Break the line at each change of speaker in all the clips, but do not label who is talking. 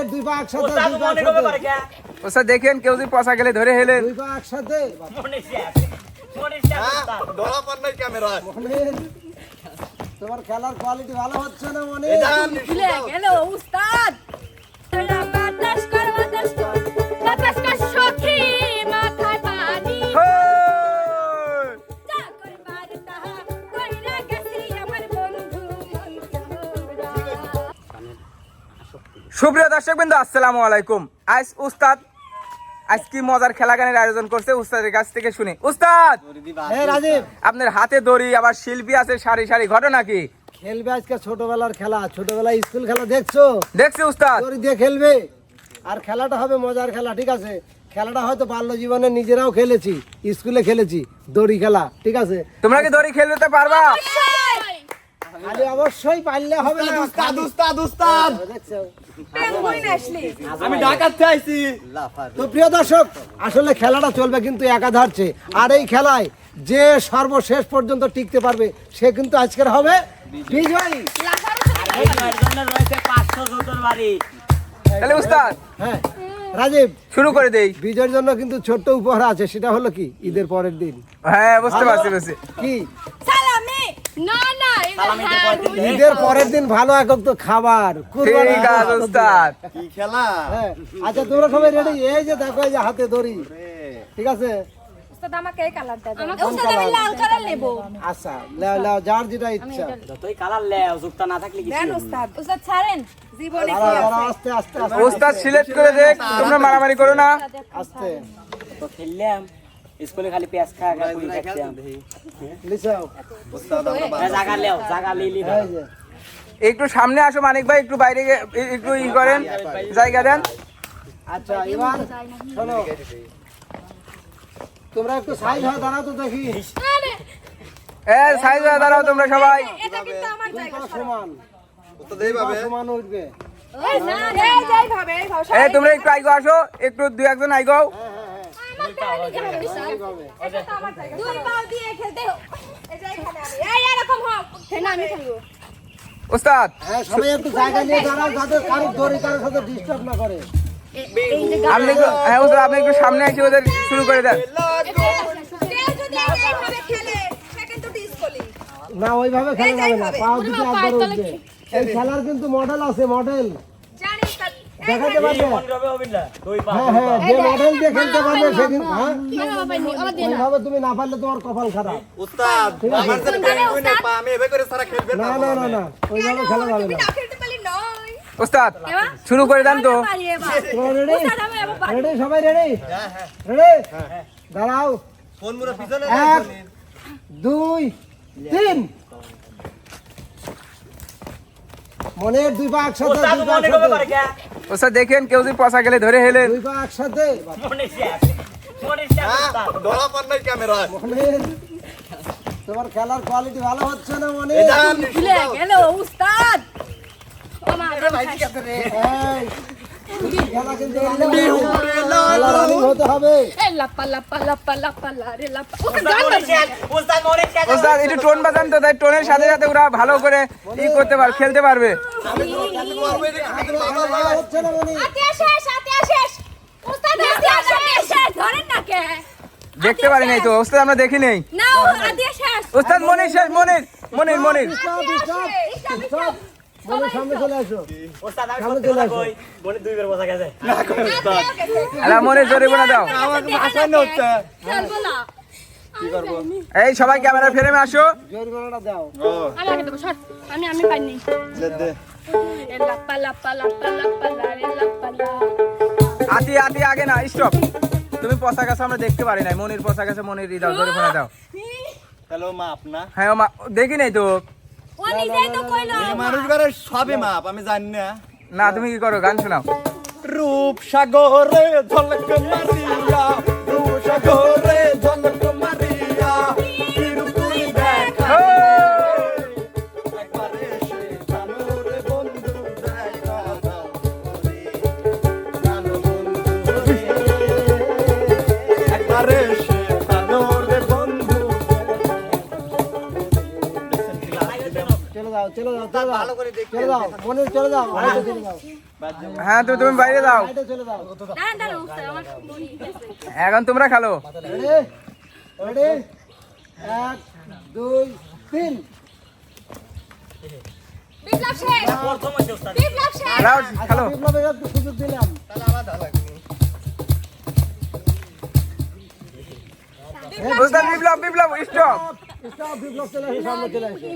মনের দুই পা একসাথে
ওস্তাদ
দুই পা
মনে করবে পারে
একসাথে
কে
ওস্তাদ দেখেন কেউ যদি পচা গেলে ধরে হেলেন
দুই পা একসাথে
মনে শেষ মনে শেষ ওস্তাদ
ধরা পান নাই ক্যামেরা
মনের তোমার খেলার কোয়ালিটি ভালো হচ্ছে না মনে
ভুলে গেল উস্তাদ
সুপ্রিয় দর্শক বিন্দু আসসালামু আলাইকুম। আজ উস্তাদ আজ কি মজার খেলা গানের আয়োজন করছে উস্তাদের কাছ থেকে শুনি। উস্তাদ!
রাজীব!
আপনার হাতে দড়ি আবার শিল্পী আছে সারি সারি ঘটনা কি?
খেলবে আজকে ছোটবেলার খেলা ছোটবেলায় স্কুল খেলা দেখছ?
দেখছি উস্তাদ।
দড়ি দিয়ে খেলবে? আর খেলাটা হবে মজার খেলা ঠিক আছে? খেলাটা হয়তো বাল্য জীবনে নিজেরাও খেলেছি স্কুলে খেলেছি দড়ি খেলা ঠিক আছে?
তোমরা কি দড়ি খেলতে পারবা?
খালি অবশ্যই পারলে হবে না
উস্তাদ উস্তাদ উস্তাদ!
দেখছ?
আমি ডাকাতে আইছি।
তো প্রিয় দর্শক আসলে খেলাটা চলবে কিন্তু একা একাধারছে আর এই খেলায় যে সর্বশেষ পর্যন্ত টিকতে পারবে সে কিন্তু আজকের হবে বিজয়ী।
এই জয়ের জন্য রয়েছে 500 জুতোর বাড়ি।
তাহলে উস্তাদ
হ্যাঁ। রাজীব
শুরু করে দেই।
বিজয়ের জন্য কিন্তু ছোট্ট উপহার আছে সেটা হলো কি? ঈদের পরের দিন।
হ্যাঁ বুঝতে পারছি বুঝছি।
কি?
সালামি? না না
সালামি দিয়ে পরের দিন। দিন।
ঈদের পরের দিন ভালো একক তো খাবার
ঠিক আছে
কি খেলা?
হ্যাঁ আচ্ছা তোমরা সবাই রেডি এই যে দেখো এই যে হাতে দড়ি। ঠিক আছে?
উস্তাদ আমাকে এই কালারটা দাও উস্তাদ আমি লাল কালার নেব।
আচ্ছা লাও লাও যার যেটা ইচ্ছা।
যতই কালার লেও যুক্তা না থাকলে কি
দেন উস্তাদ উস্তাদ ছাড়েন। জীবনে
দাঁড়াও, দাঁড়াও, আস্তে আস্তে আস্তে।
উস্তাদ সিলেক্ট করে দেখ তোমরা মারামারি করো না।
আস্তে।
তো খেললাম স্কুলে খালি পেঁয়াজ খা খা পুরি খাচ্ছিলাম
লিসাও।
উস্তাদ আমরা
জাগা লেও জাগা লিলি
একটু সামনে আসো মানিক ভাই একটু বাইরে গে- একটু ই করেন। জায়গা দেন।
আচ্ছা এবার শোনো তোমরা একটু সাইজ হয়ে দাঁড়াও তো দেখি।
এ সাইজ হয়ে দাঁড়াও তোমরা সবাই।
এটা কিন্তু আমার জায়গা
সমান। দুই সমান উঠবে।
এই না এই যাই ভাবে এই ভাবে
এ তোমরা একটু আইগো আসো। একটু দুই একজন আইগো।
আমার উস্তাদ এটা তো আমার জায়গা দুই পাও দিয়ে খেলতে হোক এই যে এখানে আমি এই এরকম হোক না আমি খেলব
উস্তাদ
হ্যাঁ সবাই একটু জায়গা নিয়ে দাঁড়াও যাতে কারও দড়ি কারোর সাথে ডিস্টার্ব না করে।
আপনি একটু হ্যাঁ আপনি একটু সামনে এসে ওদের শুরু করে দেন।
না ওইভাবে খেলা যাবে না পাও দুটো
ওরা
একবার উঠবে এই খেলার কিন্তু মডেল আছে মডেল দেখাতে পারবে
মন
হ্যাঁ হ্যাঁ যে মডেল দিয়ে খেলতে পারবে সেদিন হ্যাঁ ওইভাবে তুমি না পারলে তোমার কপাল খারাপ না না না না ওইভাবে খেলা যাবে না
শুরু করে দেন তো।
রেডি সবাই রেডি রেডি দাঁড়াও।
ফোন মুরা পিছনে
এক দুই তিন। মনের দুই পা একসাথে
ওস্তাদ
দুই পা
করবে পারে
একসাথে
কে?
উস্তাদ দেখেন কেউ যদি পচা গেলে ধরে হেলেন
দুই পা একসাথে
মনে মনে
ধরা পান নাই ক্যামেরা
মনের তোমার খেলার কোয়ালিটি ভালো হচ্ছে না মনে
গেল উস্তাদ?
হতে হবে
একটু টোন বাজান তো তাই টোনের সাথে সাথে ওরা ভালো করে ই করতে পারবে খেলতে পারবে দেখতে পারি নাই তো উস্তাদ আমরা দেখি নেই।
না ও শেষ।
মনির শেষ মনির মনির মনির।
মনে
জোরে বোনা দাও। এই সবাই ক্যামেরা ফ্রেমে আসো।
আমি আমি পাইনি।
আতি আতি আগে না স্টপ তুমি পচা গাছ আমরা দেখতে পারি নাই। মনির পচা গাছে মনির দাও দাও।
হ্যালো মা আপনা।
হ্যাঁ মা দেখি নাই তো।
নিজেই তো কইলো
মানুষ ঘরে সবে মাপ আমি জানি না।
না তুমি কি করো গান শোনাও।
রূপ সাগরে ঝলক মারিয়া রূপ সাগরে ঝলক
চলে যাও চলে যাও। চলে যাও মনে চলে যাও। হাইটে চলে যাও।
হ্যাঁ তুমি তুমি বাইরে যাও।
মনে গেছে।
এখন তোমরা খেলো।
এক দুই তিন।
বিপ্লব শেষ বিপ্লব শেষ
যাও
আচ্ছা বিপ্লবের একটু সুযোগ দিলাম।
উস্তাদ বিপ্লব বিপ্লব স্টপ
স্টপ বিপ্লব চলে আসে সামনে চলে আসে।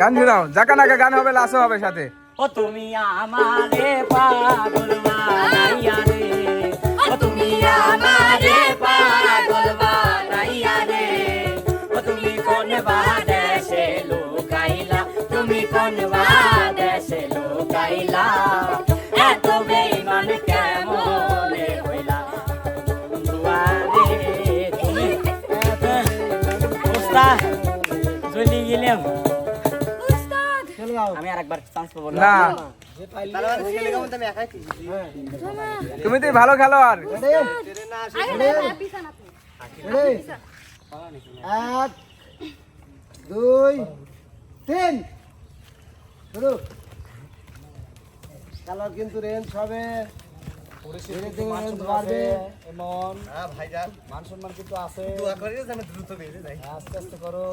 গান শুনাও। জাকা নাকা গান হবে লাসও হবে সাথে।
ও তুমি আমারে তুমি কোন বাদেশে চান্স পাবো
না।
হ্যাঁ
তুমি তো ভালো খেলো আর
রেডি
আগে না পিছন আপনি
রেডি এক দুই তিন শুরু কিন্তু রেঞ্জ হবে
হ্যাঁ
মান সম্মান কিন্তু আছে।
যায়
আস্তে আস্তে করো।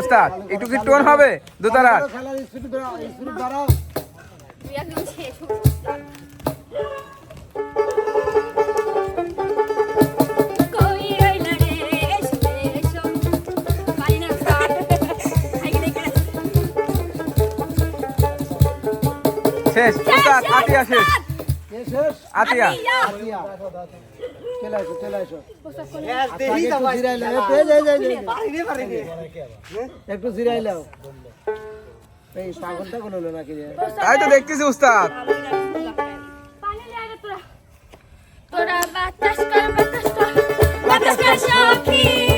উস্তাদ একটু কি টোন হবে?
শেষ উস্তাদ।
আতিয়া শেষ
শেষ।
আতিয়া।
আতিয়া। চলে আসো চলে আসো।
উস্তাদ কোন
আচ্ছা, একটু জিরাই এই পাগলটা কোনো হলো নাকি
তাই তো দেখতেছি উস্তাদ।
তোরা। তোরা বাতাস কর বাতাস কর। বাতাস কর সখী।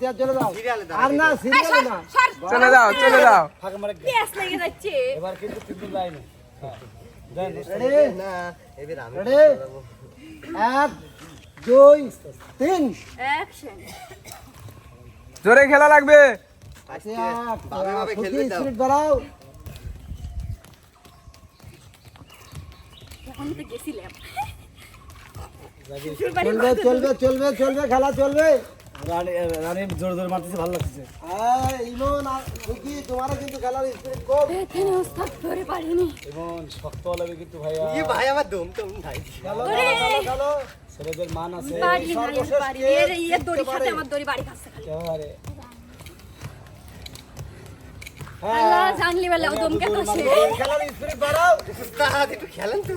যাও চলে যাও আতিয়া চলে যাও আর না সিরিয়ালে না।
চলে যাও চলে যাও
পেঁয়াজ লেগে যাচ্ছে।
এবার কিন্তু কিন্তু লাইনে
না এবার আমি
এক দুই তিন।
জোরে খেলা লাগবে।
আতিয়া
ভালোভাবে খেলবে দাও।
স্পিড বাড়াও।
এখন তো গেছিলাম।
চলবে চলবে চলবে চলবে খেলা চলবে।
রানী রানী জোরে জোরে মারতেছে ভালো লাগছে
হ্যাঁ ইমন আর রুকি কিন্তু খেলার স্পিড কম।
এখানে ওস্তাদ ধরে পারিনি।
এবং শক্ত লাগবে কিন্তু ভাইয়া।
কি ভাই আমার দম দম নাই
খেলো
ওরে!
খেলো খেলো
ছেলেদের মান আছে।
পারি না আমি
সর্বশেষ
পারি এর এর দড়ি সাথে আমার দড়ি বাড়ি খাচ্ছে খালি।
একেবারে।
আল্লাহ জানলি বেলা দমকে তো সে
খেলার স্পিড বাড়াও।
উস্তাদ একটু খেলেন তো।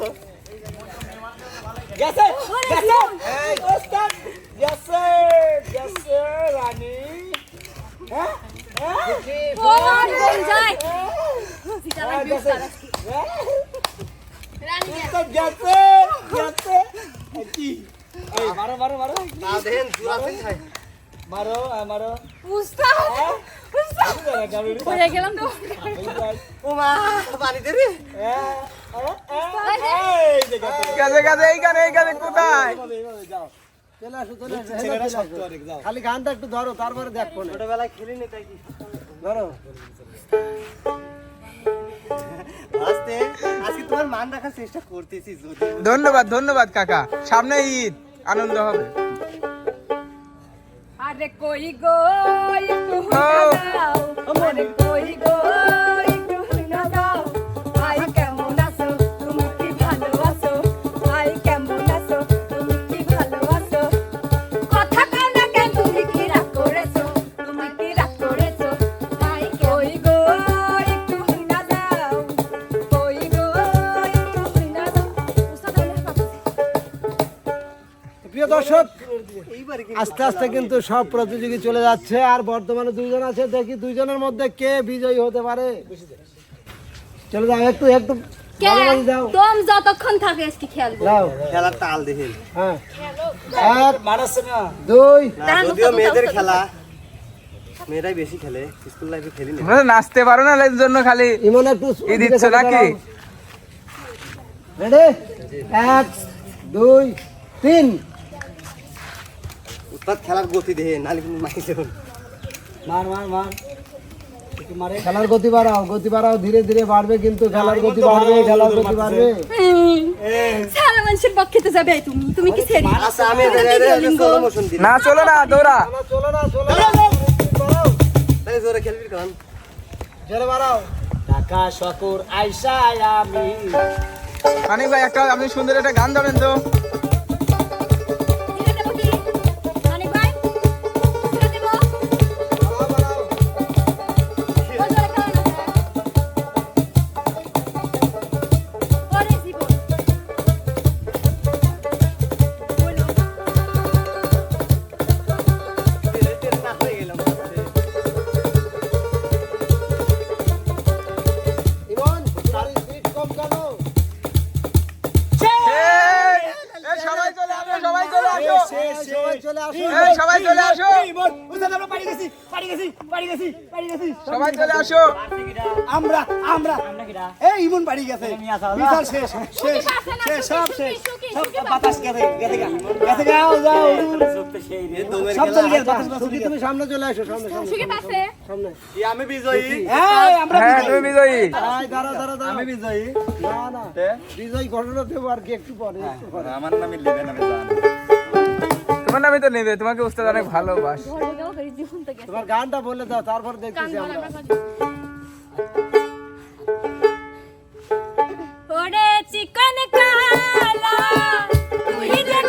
কোন কোন যায় সিটা লাগবে উস্তাদ আজকে। রানী।
ওস্তাদ গেছে। গেছে কি? এই মারো মারো মারো। মারো মারো।
পড়ে গেলাম তো।
ও মা পানি দে রে?
এই যে গেছে
গেছে এইখানে এইখানে কোথায়?
খালি গানটা একটু ধরো তারপরে দেখো
ছোটবেলায় খেলিনি তাই কি?
ধরো।
আজকে আজকে তোমার মান রাখার চেষ্টা করতেছি
ধন্যবাদ ধন্যবাদ কাকা। সামনে ঈদ আনন্দ হবে।
আরে কই গো একটু। দাও। আরে কই গো
আস্তে আস্তে কিন্তু সব প্রতিযোগী চলে যাচ্ছে আর বর্তমানে দুইজন আছে দেখি দুইজনের মধ্যে কে বিজয়ী হতে পারে। চলে যাও একটু একটু
দম যতক্ষণ থাকে আজকে খেলব
দাও
খেলার তাল দেখেন
হ্যাঁ। এক
মারাচ্ছে না
দুই।
যদিও মেয়েদের খেলা মেয়েরাই বেশি খেলে স্কুল লাইফে খেলি না।
তোমরা নাচতে পারো না এর জন্য খালি
ইমন একটু
ই দিচ্ছ নাকি?
রেডি এক দুই তিন।
উৎপাত খেলার গতি দেখে নালি কিন্তু
মার মার মার।
খেলার গতি বাড়াও গতি বাড়াও ধীরে ধীরে বাড়বে কিন্তু খেলার গতি বাড়বে খেলার গতি বাড়বে।
সারা মানুষের পক্ষে তো যাবে তুমি তুমি কি ছেড়ে?
আচ্ছা আমি
না চলো না দৌড়া।
না, চলো না চলো না।
তাহলে জোরে খেলবি
জোরে বাড়াও।
ঢাকা শকুর আইসা আমি।
ভাই একটা আপনি সুন্দর একটা গান ধরেন তো।
আমরা আমরা। এই ইমন বাড়ি গেছে। বিশাল শেষ শেষ শেষ সব শেষ। সব বাতাস গেছে গেছে গেছে যাও।
সেই
সব চলে গেছে বাতাস
সুখী তুমি সামনে চলে আসো সামনে সামনে
সুখী পাশে।
সামনে।
এই আমি বিজয়ী?
এই আমরা
হ্যাঁ তুমি বিজয়ী।
আয় দাঁড়া দাঁড়া দাঁড়া
আমি বিজয়ী?
না না। বিজয় ঘটনা দেবো আর কি একটু পরে পরে।
আমার নামে লিবেন আমি
তোমার নামে তো নেবে তোমাকে উস্তাদ অনেক ভালোবাস।
তোমার গানটা বলে দাও তারপর
গান
দেখতেছি আমরা।
ওরে চিকন কালা তুই যে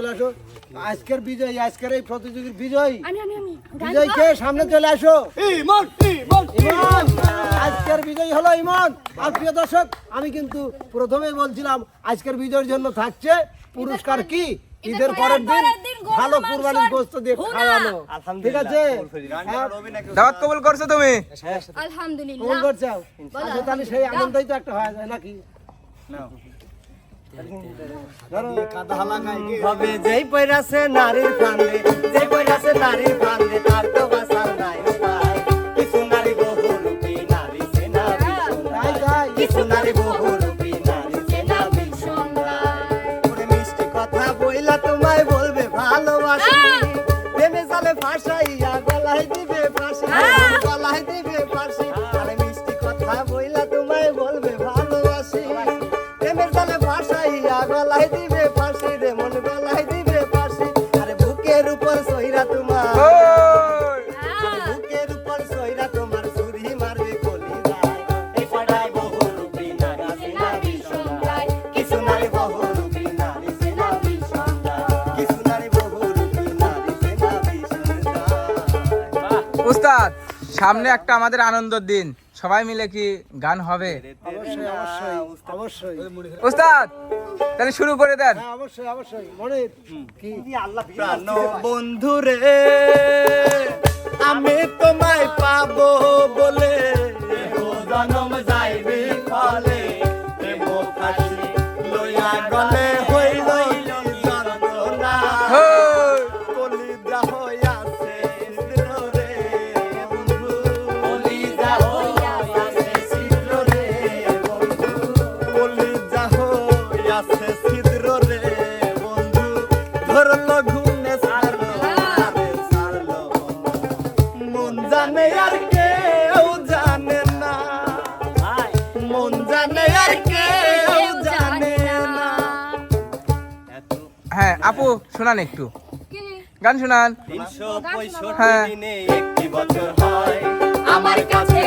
চলে আসো। আজকের বিজয় আজকের এই প্রতিযোগীর বিজয়। সামনে চলে আসো।
ইমন
আজকের বিজয় হলো ইমন। আর প্রিয় দর্শক আমি কিন্তু প্রথমেই বলছিলাম আজকের বিজয়ের জন্য থাকছে পুরস্কার কি? ঈদের পরের দিন ভালো কুরবানির গোস্ত দিয়ে খাওয়ানো। ঠিক আছে? হ্যাঁ,
দাওয়াত কবুল করছ তুমি?
কবুল
আলহামদুলিল্লাহ।
করছ? আচ্ছা তাহলে সেই আনন্দই তো একটা হয়ে যায় নাকি ধরো
হবে যেই পয়রাছে নারীর ফান্দে যেই পয়রাছে নারীর
সামনে একটা আমাদের আনন্দের দিন। সবাই মিলে কি গান হবে?
অবশ্যই অবশ্যই অবশ্যই।
উস্তাদ তাহলে শুরু করে দেন।
হ্যাঁ অবশ্যই অবশ্যই। মনে
না। হ্যাঁ
আপু শোনান একটু। গান শোনান। হ্যাঁ
একটি বছর হয়।
আমার কাছে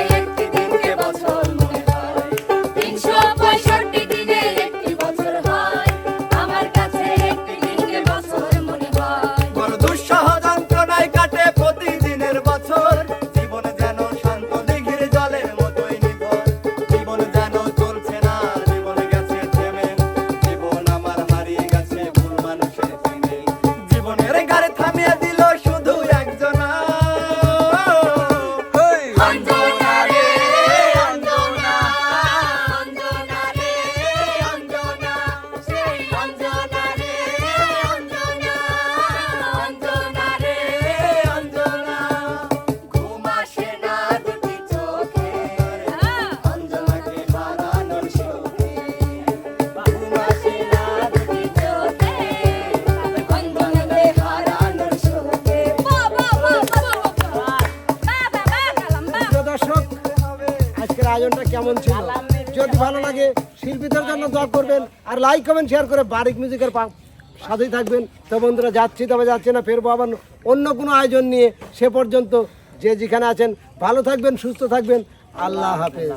কেমন ছিল। যদি ভালো লাগে শিল্পীদের জন্য দোয়া করবেন আর লাইক কমেন্ট শেয়ার করে বারিক মিউজিকের সাথেই থাকবেন। তো বন্ধুরা, যাচ্ছি তবে যাচ্ছি না, ফেরবো আবার অন্য কোনো আয়োজন নিয়ে সে পর্যন্ত। যে যেখানে আছেন, ভালো থাকবেন, সুস্থ থাকবেন। আল্লাহ হাফেজ।